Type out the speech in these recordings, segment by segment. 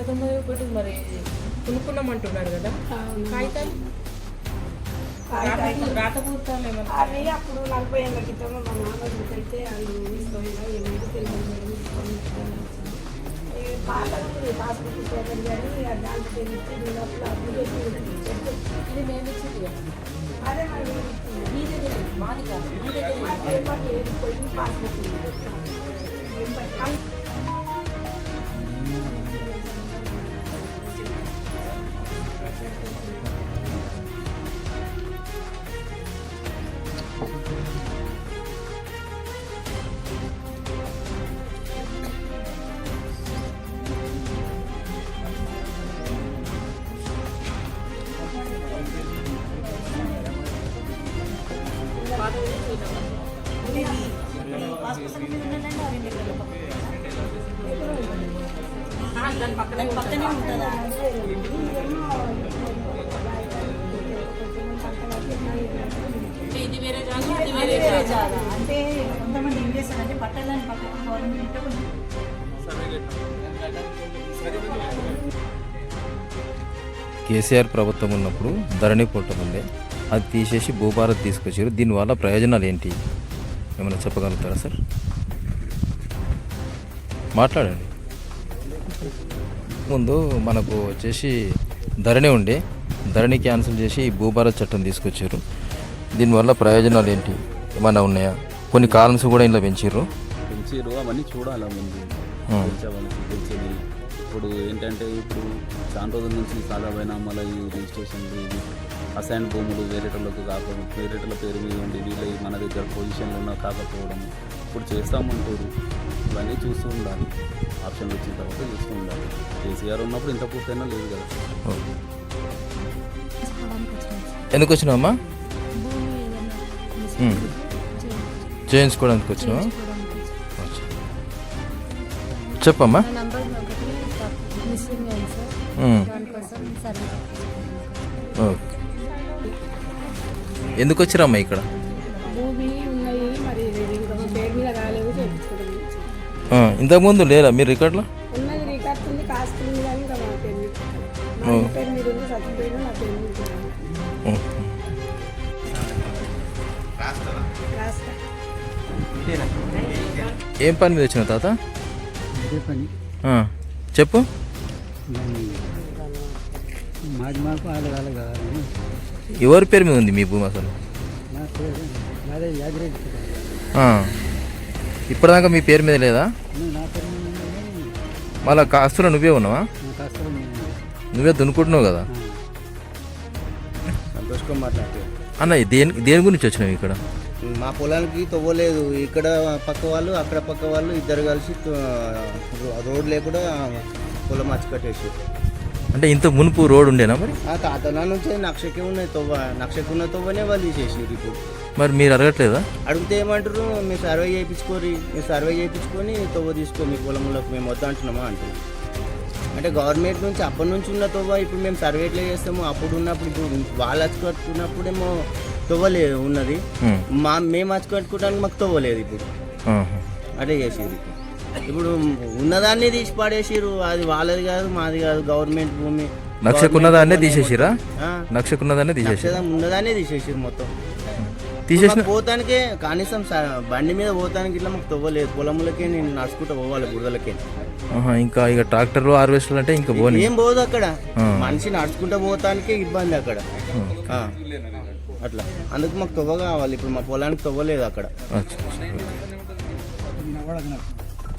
తొమ్మిది ఒకటి మరి కొనుక్కున్నామంటున్నాడు కదా కాగితాలు అవి అప్పుడు నలభై ఏళ్ళ క్రితం మా నాన్న చూపెడితే అది తీసుకొని ఏమైతే తెలియదు మేడం తీసుకొని వచ్చాను. పాస్బుక్ పేపర్ కానీ దాంట్లో తెలిస్తే దీనిలోపల అప్లికేషన్ ఇది మేము ఇచ్చింది అదే మరి మీ దగ్గర మాది కాదు మీ దగ్గర పేపర్ లేదు పోయి పాస్బుక్ దాని పక్కనే ఉంటుందా ఇది వేరే జాగా ఇది వేరే జాగా అంటే కొంతమంది ఏం చేస్తారంటే పట్టాలని పక్కన గవర్నమెంట్ కేసీఆర్ ప్రభుత్వం ఉన్నప్పుడు ధరణి పుట్టం ఉండే అది తీసేసి భూభారత్ తీసుకొచ్చారు. దీనివల్ల ప్రయోజనాలు ఏంటి? ఏమైనా చెప్పగలుగుతారా సార్? మాట్లాడండి. ముందు మనకు వచ్చేసి ధరణి ఉండే. ధరణి క్యాన్సిల్ చేసి భూభారత్ చట్టం తీసుకొచ్చారు. దీనివల్ల ప్రయోజనాలు ఏంటి? ఏమైనా ఉన్నాయా? కొన్ని కాలమ్స్ కూడా ఇంట్లో పెంచారు పెంచారు అవన్నీ చూడాలి ముందు. ఇప్పుడు ఏంటంటే ఇప్పుడు చాలా రోజుల నుంచి కాలమైన మళ్ళీ ఈ రిజిస్ట్రేషన్లు ఇవి అసైన్ భూములు వేరేటోళ్ళకు కాకపోవడం వేరేటోళ్ళ పేరు మీద ఉండి వీళ్ళ మన దగ్గర పొజిషన్లో ఉన్న కాకపోవడం ఇప్పుడు చేస్తామంటారు. ఇవన్నీ చూస్తూ ఉండాలి. ఆప్షన్లు వచ్చిన తర్వాత చూస్తూ ఉండాలి. కేసీఆర్ ఉన్నప్పుడు ఇంత పూర్తయినా లేదు కదా. ఎందుకు వచ్చినావమ్మా ఉమ్. చేయించుకోవడానికి వచ్చినావా? అచ్చా. చెప్పమ్మా. దానికోసం సర్వీస్ ఓకే ఎందుకు వచ్చిరమ్మా ఇక్కడ భూమి ఉన్నాయి మరి ఇది ఇంకా మా పేరు మీద కాలేవు చేయించుకోవడం ఆ, ఇంతకుముందు లేరా మీరు రికార్డులో ఉన్నది రికార్డ్ ఉంది కాస్ట్ ఉంది కానీ ఇంకా మా పేరు మీద కాలేదు. మా ఓ. ఇంటి పేరు మీద ఉంది చచ్చిపోయినా నా పేరు మీద ఉంది. ఉమ్. రాస్తా ఏం పని మీద వచ్చిన తాత ఇదే పని ఆ, చెప్పు దాన్ని మాది మాకు వాళ్ళ వాళ్ళ కావాలని ఎవరి పేరు మీద ఉంది మీ భూమి అసలు? నా పేరు అదే యాదిరెడ్డి ఆ. ఇప్పటిదాకా మీ పేరు మీద లేదా? నా పేరు మీద మళ్ళా కాస్తులో నువ్వే ఉన్నావా? నా నువ్వే దున్నుకుంటున్నావు కదా? సంతోష్ కుమార్ మాట్లాడితే. అన్న దేని దేని గురించి వచ్చినావు ఇక్కడ? మా పొలానికి తవ్వలేదు. ఇక్కడ పక్క వాళ్ళు అక్కడ పక్క వాళ్ళు ఇద్దరు కలిసి తో- రో- రోడ్ లేకుండా పొలం మచ్చి కట్టేసి అంటే ఇంత మునుపు రోడ్ ఉండేనా మరి? ఆ తాతనా నుంచి నక్షకే ఉన్నాయి తవ్వ నక్షకు ఉన్న తవ్వనే వాళ్ళు ఇప్పుడు. మరి మీరు అడగట్లేదా? అడిగితే ఏమంటారు మీరు సర్వే చేయించుకోరి మీరు సర్వే చేయించుకొని తవ్వ తీసుకో మీ పొలంలోకి మేము వద్ద అంటున్నామా? అంటారు. అంటే గవర్నమెంట్ నుంచి అప్పటి నుంచి ఉన్న తవ్వ ఇప్పుడు మేము సర్వే ఎట్లా చేస్తాము అప్పుడు ఉన్నప్పుడు ఇప్పుడు వాళ్ళు వచ్చి కట్టుకున్నప్పుడేమో తవ్వలే ఉన్నది. మా మేము వచ్చి కట్టుకోవడానికి మాకు తవ్వలేదు ఇప్పుడు. అదే చేసేది ఇప్పుడు ఉన్నదాన్ని తీసి పడేసిరు అది వాళ్ళది కాదు మాది కాదు గవర్నమెంట్ భూమి. నక్షకున్నదాన్నే తీసేసిరా నక్షకున్నదాన్నే తీసేసి ఉన్నదాన్నే తీసేసిరు మొత్తం. తీసేసిన పోతానికే కనీసం బండి మీద పోతానికి ఇట్లా మాకు తవ్వలేదు. పొలములకే నేను నడుచుకుంటూ పోవాలి బురదలకే. ఇంకా ఇక ట్రాక్టర్ హార్వెస్టర్ అంటే ఇంకా పోనీ. ఏం పోదు అక్కడ. మనిషి నడుచుకుంటూ పోతానికే ఇబ్బంది అక్కడ. అట్లా. అందుకు మాకు తవ్వ కావాలి. ఇప్పుడు మా పొలానికి తవ్వలేదు అక్కడ.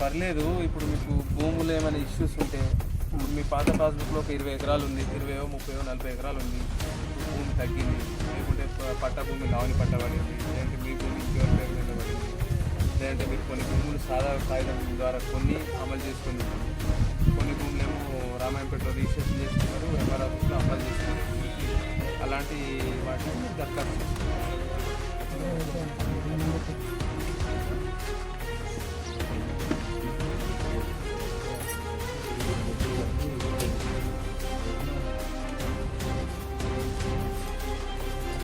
పర్లేదు ఇప్పుడు మీకు భూములు ఏమైనా ఇష్యూస్ ఉంటే ఇప్పుడు మీ పాత పాస్బుక్లో ఒక ఇరవై ఎకరాలు ఉంది ఇరవైయో ముప్పైయో నలభై ఎకరాలు ఉంది. భూమి తగ్గింది. లేకుంటే పట్ట భూమి లావని పట్టబడి ఉంది లేదంటే మీ భూమి ఇంకెవరి పేరు మీద పడింది. లేదంటే మీరు కొన్ని భూములు సాధారణ కాగితం ద్వారా కొన్ని అమలు చేసుకుంది కొన్ని భూములు ఏమో రామాయణపేటలో రిజిస్ట్రేషన్ చేసుకున్నారు ఎంఆర్ ఆఫీస్లో అమలు చేసుకున్నారు అలాంటి వాటిని దరఖాస్తు